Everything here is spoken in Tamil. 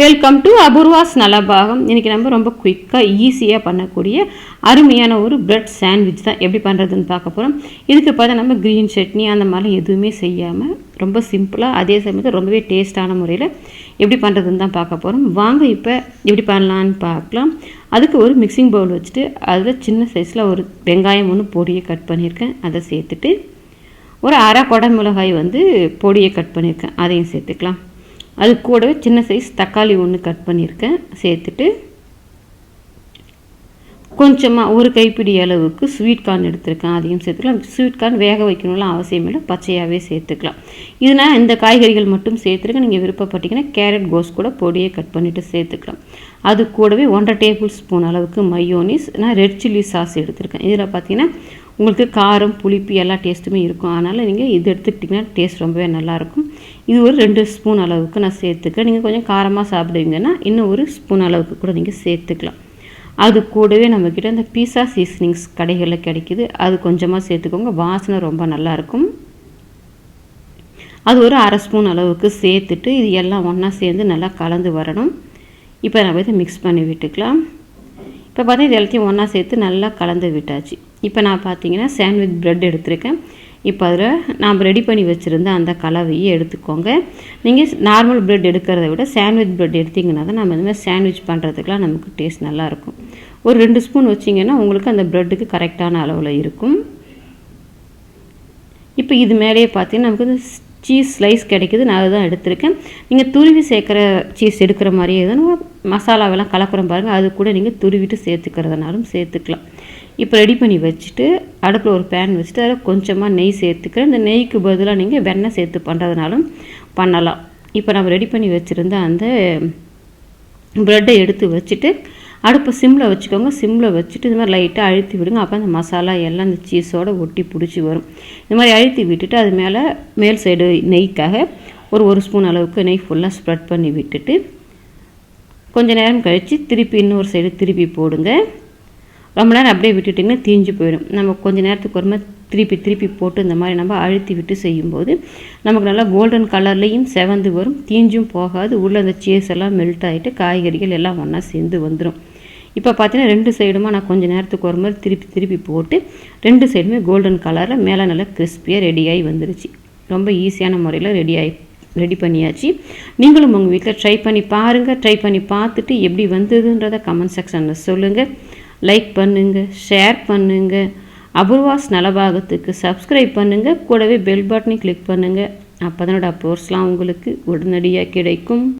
வெல்கம் டு அபூர்வாஸ் நலபாகம் இன்றைக்கி நம்ம ரொம்ப குயிக்காக ஈஸியாக பண்ணக்கூடிய அருமையான ஒரு பிரெட் சாண்ட்விச் தான் எப்படி பண்ணுறதுன்னு பார்க்க போகிறோம் இதுக்கு பார்த்தா நம்ம க்ரீன் சட்னி அந்த மாதிரிலாம் எதுவுமே செய்யாமல் ரொம்ப சிம்பிளாக அதே சமயத்தில் ரொம்பவே டேஸ்டான முறையில் எப்படி பண்ணுறதுன்னு தான் பார்க்க போகிறோம் வாங்க இப்போ எப்படி பண்ணலான்னு பார்க்கலாம். அதுக்கு ஒரு மிக்சிங் பவுல் வச்சுட்டு அதில் சின்ன சைஸில் ஒரு வெங்காயம் ஒன்று பொடியை கட் பண்ணியிருக்கேன். அதை சேர்த்துட்டு ஒரு அரை குடை மிளகாய் வந்து பொடியை கட் பண்ணியிருக்கேன். அதையும் சேர்த்துக்கலாம். அது கூடவே சின்ன சைஸ் தக்காளி ஒன்று கட் பண்ணியிருக்கேன். சேர்த்துட்டு கொஞ்சமாக ஒரு கைப்பிடி அளவுக்கு ஸ்வீட் கார்ன் எடுத்திருக்கேன். அதையும் சேர்த்துக்கலாம். ஸ்வீட் கார்ன் வேக வைக்கணும்லாம் அவசியம் இல்லை. பச்சையாகவே சேர்த்துக்கலாம். இதனால் இந்த காய்கறிகள் மட்டும் சேர்த்துருக்கேன். நீங்கள் விருப்பப்பட்டீங்கன்னா கேரட் கோஸ் கூட பொடியை கட் பண்ணிவிட்டு சேர்த்துக்கலாம். அது கூடவே ஒன்றரை டேபிள் ஸ்பூன் அளவுக்கு மையோனிஸ் நான் ரெட் சில்லி சாஸ் எடுத்திருக்கேன். இதில் பார்த்தீங்கன்னா உங்களுக்கு காரம் புளிப்பு எல்லா டேஸ்ட்டுமே இருக்கும். அதனால் நீங்கள் இது எடுத்துக்கிட்டிங்கன்னா டேஸ்ட் ரொம்பவே நல்லாயிருக்கும் இது ஒரு ரெண்டு ஸ்பூன் அளவுக்கு நான் சேர்த்துக்கிறேன். நீங்கள் கொஞ்சம் காரமாக சாப்பிடுவீங்கன்னா இன்னும் ஒரு ஸ்பூன் அளவுக்கு கூட நீங்கள் சேர்த்துக்கலாம். அது கூடவே நம்மக்கிட்ட இந்த பீஸா சீசனிங்ஸ் கடைகளில் கிடைக்கிது. அது கொஞ்சமாக சேர்த்துக்கோங்க. வாசனை ரொம்ப நல்லாயிருக்கும் அது ஒரு அரை ஸ்பூன் அளவுக்கு சேர்த்துட்டு இது எல்லாம் ஒன்றா சேர்ந்து நல்லா கலந்து வரணும். இப்போ நம்ம இதை மிக்ஸ் பண்ணி விட்டுக்கலாம். இப்போ பார்த்தீங்கன்னா இது எல்லாத்தையும் ஒன்றா சேர்த்து நல்லா கலந்து விட்டாச்சு. இப்போ நான் பார்த்தீங்கன்னா சாண்ட்விச் ப்ரெட் எடுத்திருக்கேன். இப்போ அதில் நாம் ரெடி பண்ணி வச்சுருந்த அந்த கலவையை எடுத்துக்கோங்க. நீங்கள் நார்மல் ப்ரெட் எடுக்கிறத விட சாண்ட்விச் ப்ரெட் எடுத்திங்கன்னா தான் நம்ம இந்த மாதிரி சாண்ட்விச் பண்ணுறதுக்குலாம் நமக்கு டேஸ்ட் நல்லாயிருக்கும். ஒரு ரெண்டு ஸ்பூன் வச்சிங்கன்னா உங்களுக்கு அந்த ப்ரெட்டுக்கு கரெக்டான அளவில் இருக்கும். இப்போ இது மேலேயே பார்த்தீங்கன்னா நமக்கு வந்து சீஸ் ஸ்லைஸ் கிடைக்குது. நான் அதுதான் எடுத்திருக்கேன். நீங்கள் துருவி சேர்க்குற சீஸ் எடுக்கிற மாதிரியே எதுவும் மசாலாவெல்லாம் கலக்குறோம் பாருங்கள் அது கூட நீங்கள் துருவிட்டு சேர்த்துக்கிறதுனாலும் சேர்த்துக்கலாம். இப்போ ரெடி பண்ணி வச்சுட்டு அடுப்பில் ஒரு பேன் வச்சுட்டு அதில் கொஞ்சமாக நெய் சேர்த்துக்கிறேன். இந்த நெய்க்கு பதிலாக நீங்கள் வெண்ணெய் சேர்த்து பண்ணுறதுனாலும் பண்ணலாம். இப்போ நம்ம ரெடி பண்ணி வச்சுருந்த அந்த ப்ரெட்டை எடுத்து வச்சுட்டு அடுப்பை சிம்மில் வச்சுக்கோங்க. சிம்மில் வச்சுட்டு இது மாதிரி லைட்டாக அழுத்தி விடுங்க. அப்போ அந்த மசாலா எல்லாம் அந்த சீஸோடு ஒட்டி பிடிச்சி வரும். இந்த மாதிரி அழுத்தி விட்டுட்டு அது மேலே மேல் சைடு நெய்க்காக ஒரு ஒரு ஸ்பூன் அளவுக்கு நெய் ஃபுல்லாக ஸ்ப்ரெட் பண்ணி விட்டுட்டு கொஞ்சம் நேரம் கழித்து திருப்பி இன்னொரு சைடு திருப்பி போடுங்க. ரொம்ப நேரம் அப்படியே விட்டுட்டிங்கன்னா தீஞ்சு போயிடும். நம்ம கொஞ்சம் நேரத்துக்கு ஒரு மாதிரி திருப்பி திருப்பி போட்டு இந்த மாதிரி நம்ம அழுத்தி விட்டு செய்யும்போது நமக்கு நல்லா கோல்டன் கலர்லேயும் செவந்து வரும். தீஞ்சும் போகாது. உள்ளே அந்த சீஸ் எல்லாம் மெல்ட் ஆகிட்டு காய்கறிகள் எல்லாம் ஒன்றா சேர்ந்து வந்துடும் இப்போ பார்த்தீங்கன்னா ரெண்டு சைடுமா நான் கொஞ்சம் நேரத்துக்கு ஒரு மாதிரி திருப்பி திருப்பி போட்டு ரெண்டு சைடுமே கோல்டன் கலரில் மேலே நல்லா கிறிஸ்பியாக ரெடியாகி வந்துருச்சு. ரொம்ப ஈஸியான முறையில் ரெடியாகி ரெடி பண்ணியாச்சு. நீங்களும் உங்கள் வீட்டில் ட்ரை பண்ணி பாருங்கள் ட்ரை பண்ணி பார்த்துட்டு எப்படி வந்ததுன்றதை கமெண்ட் செக்ஷனில் சொல்லுங்கள் லைக் பண்ணுங்கள் ஷேர் பண்ணுங்கள் அபூர்வாஸ் நலபாகத்துக்கு சப்ஸ்கிரைப் பண்ணுங்கள் கூடவே பெல் பட்டனை கிளிக் பண்ணுங்கள் அப்போ தான் அப்ரோர்ஸ்லாம் உங்களுக்கு உடனடியாக கிடைக்கும்.